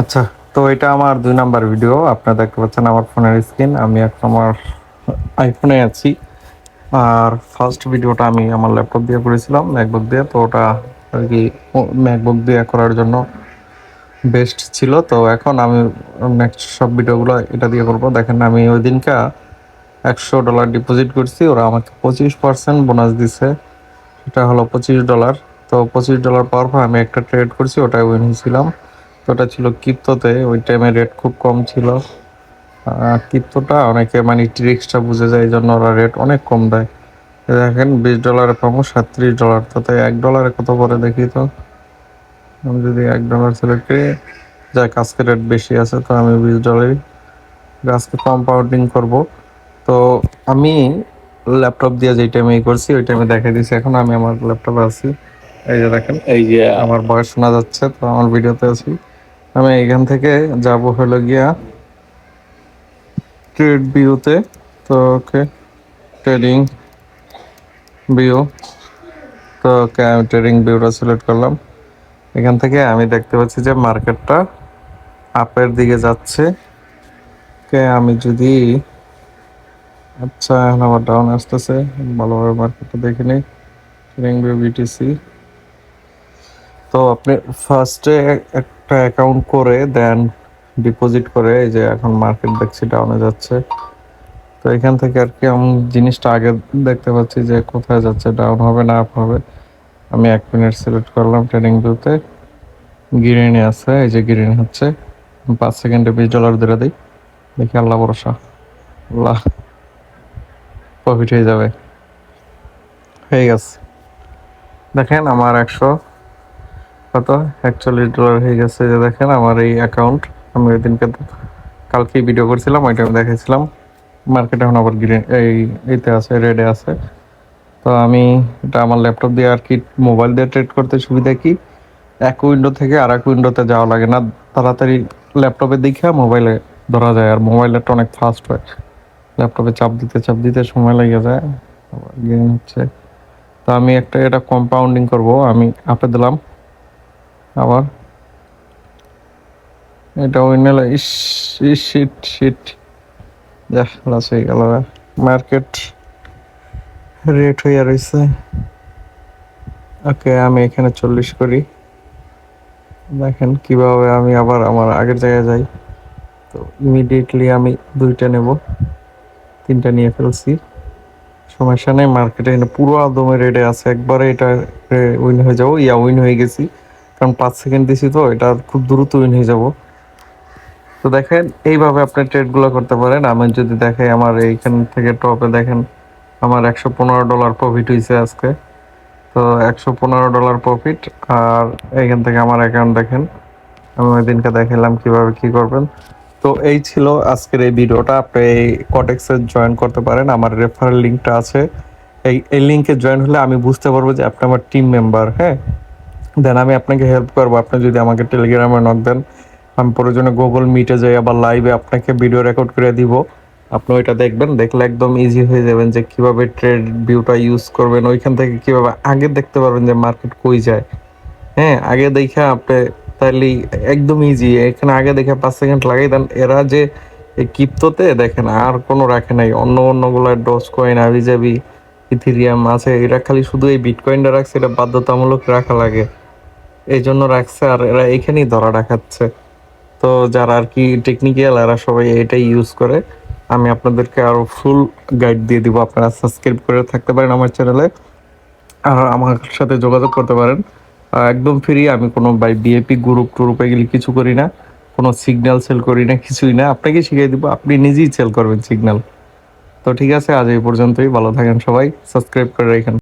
আচ্ছা তো এটা আমার দুই নাম্বার ভিডিও আপনারা দেখতে পাচ্ছেন আমার ফোনের স্ক্রিন আমি এখন আমার আইফোনে আছি। আর ফার্স্ট ভিডিওটা আমি আমার ল্যাপটপ দিয়ে করেছিলাম ম্যাকবুক দিয়ে। তো ওটা আর কি ম্যাকবুক দিয়ে করার জন্য বেস্ট ছিল। তো এখন আমি নেক্সট সব ভিডিওগুলো এটা দিয়ে করব। দেখেন, আমি ওই দিনকা একশো ডলার ডিপোজিট করছি। ওরা আমাকে পঁচিশ পার্সেন্ট বোনাস দিছে। সেটা হলো পঁচিশ ডলার তো পঁচিশ ডলার পাওয়ার পর আমি একটা ট্রেড করছি ওটাই উইন হয়েছিলাম। ওটা ছিল কিপ্তোতে ওই টাইমে রেট খুব কম ছিল। কিপ্তোটা অনেকে মানে ট্রিক্সটা বুঝে যায় এই জন্য ওরা রেট অনেক কম দেয়। দেখেন বিশ ডলারে পাবো সাতত্রিশ ডলার তো তাই এক ডলারে কত পরে দেখি তো? আমি যদি এক ডলার সিলেক্ট করি যাক আজকে রেট বেশি আছে তো আমি বিশ ডলারই আজকে কম্পাউন্ডিং করব। তো আমি ল্যাপটপ দিয়ে যেই টাইমে করছি ওই টাইমে দেখাই দিছি। এখন আমি আমার ল্যাপটপে আছি। এই যে দেখেন এই যে আমার বয়স শোনা যাচ্ছে তো আমার ভিডিওতে আছি। আমি এখান থেকে যাব হলো গিয়া ট্রেড ভিউতে তো। ওকে ট্রেডিং ভিউ তো ওকে আমি ট্রেডিং ভিউটা সিলেক্ট করলাম। এখান থেকে আমি দেখতে পাচ্ছি যে মার্কেটটা আপের দিকে যাচ্ছে। কে আমি যদি আচ্ছা এখন আবার ডাউন আসতেছে। ভালোভাবে মার্কেটটা দেখে নিই। ট্রেডিং ভিউ বিটিসি তো, আপনি ফার্স্টে একটা অ্যাকাউন্ট করে দেন ডিপোজিট করে, এই যে এখন মার্কেট দেখছি ডাউনে যাচ্ছে। তো এখান থেকে আর কি আমি জিনিসটা আগে দেখতে পাচ্ছি যে কোথায় যাচ্ছে ডাউন হবে না আপ হবে। আমি এক মিনিট সিলেক্ট করলাম ট্রেডিং ভিউতে গ্রিনে আছে, এই যে গ্রিন হচ্ছে। পাঁচ সেকেন্ডে বিশ ডলার ধরে দিই। দেখি আল্লাহ ভরসা। আল্লাহ প্রফিট হয়ে যাবে। হয়ে গেছে। দেখেন আমার একশো কত একচল্লিশ ডলার হয়ে গেছে, যে দেখেন আমার এই অ্যাকাউন্ট আমি ওই দিনকে কালকে ভিডিও করছিলাম ওইটা আমি দেখাইছিলাম। মার্কেট এখন আবার গ্রিন এই, এইতে আছে রেডে আছে। তো আমি এটা আমার ল্যাপটপ দিয়ে আর কি মোবাইল দিয়ে ট্রেড করতে সুবিধা কি? এক উইন্ডো থেকে আর এক উইন্ডোতে যাওয়া লাগে না, তাড়াতাড়ি ল্যাপটপে দেখে মোবাইলে ধরা যায়, আর মোবাইলটা অনেক ফাস্ট হয়। ল্যাপটপে চাপ দিতে চাপ দিতে সময় লেগে যায়। গ্রিন হচ্ছে। তো আমি একটা, এটা কম্পাউন্ডিং করব, আমি আপে দিলাম। আবার? এটা উইনেল ইস শিট শিট যা লস হয়ে গেল মার্কেট রেট হইয়া রয়েছে ওকে আমি এখানে চল্লিশ করি। দেখেন কীভাবে আমি আবার আমার আগের জায়গায় যাই। তো ইমিডিয়েটলি আমি দুইটা নেব। তিনটা নিয়ে ফেলছি। সমস্যা নেই মার্কেটে পুরো আদমে রেডে আছে। একবারে এটা উইন হয়ে যাব। ইয়া উইন হয়ে গেছি। কারণ পাঁচ সেকেন্ড দিছি তো, এটা খুব দ্রুত উইন হয়ে যাব। তো দেখেন, এইভাবে আপনি ট্রেডগুলো করতে পারেন। আমি যদি দেখাই আমার এইখান থেকে টপে দেখেন, আমার একশো পনেরো ডলার প্রফিট হয়েছে আজকে। তো একশো পনেরো ডলার প্রফিট আর এইখান থেকে আমার অ্যাকাউন্ট দেখেন, আমি ওই দিনকে দেখালাম কীভাবে কি করবেন। তো এই ছিল আজকের এই ভিডিওটা। আপনি এই কটেক্সে জয়েন করতে পারেন। আমার রেফারেল লিঙ্কটা আছে। এই এই লিঙ্কে জয়েন হলে আমি বুঝতে পারব যে আপনি আমার টিম মেম্বার হ্যাঁ? দেন আমি আপনাকে হেল্প করব। আপনি যদি আমাকে টেলিগ্রামে নক দেন, আমি প্রয়োজনে গুগল মিটে যাই, আবার লাইভে আপনাকে ভিডিও রেকর্ড করে দিব। আপনি ওইটা দেখবেন, দেখলে একদম ইজি হয়ে যাবেন যে কীভাবে ট্রেড ভিউটা ইউজ করবেন, ওইখান থেকে কীভাবে আগে দেখতে পারবেন যে মার্কেট কই যায়। হ্যাঁ আগে দেখে আপনি তাহলে একদম ইজি এখানে আগে দেখে পাঁচ সেকেন্ড লাগাই দেন। এরা যে কিপ্তোতে দেখেন, আর কোনো রাখে নাই। অন্য অন্যগুলো ডস কয়েন আবি যাবি ইথিরিয়াম আছে, এরা খালি শুধু এই বিটকয়েনটা রাখছে, এটা বাধ্যতামূলক রাখা লাগে। এই জন্য রাখছে আর এরা এখানেই ধরা রাখাচ্ছে তো যারা আর কি টেকনিক্যাল এরা সবাই এটাই ইউজ করে। আমি আপনাদেরকে আরও ফুল গাইড দিয়ে দিব। আপনারা সাবস্ক্রাইব করে থাকতে পারেন আমার চ্যানেলে আর আমার সাথে যোগাযোগ করতে পারেন। একদম ফ্রি আমি কোনো বাই বিএপি গ্রুপ টুরুপে গেলে কিছু করি না। কোনো সিগন্যাল সেল করি না, কিছুই না। আপনাকে শিখিয়ে দিব, আপনি নিজেই সেল করবেন সিগন্যাল তো ঠিক আছে, আজ এই পর্যন্তই। ভালো থাকেন সবাই। সাবস্ক্রাইব করে রাখেন।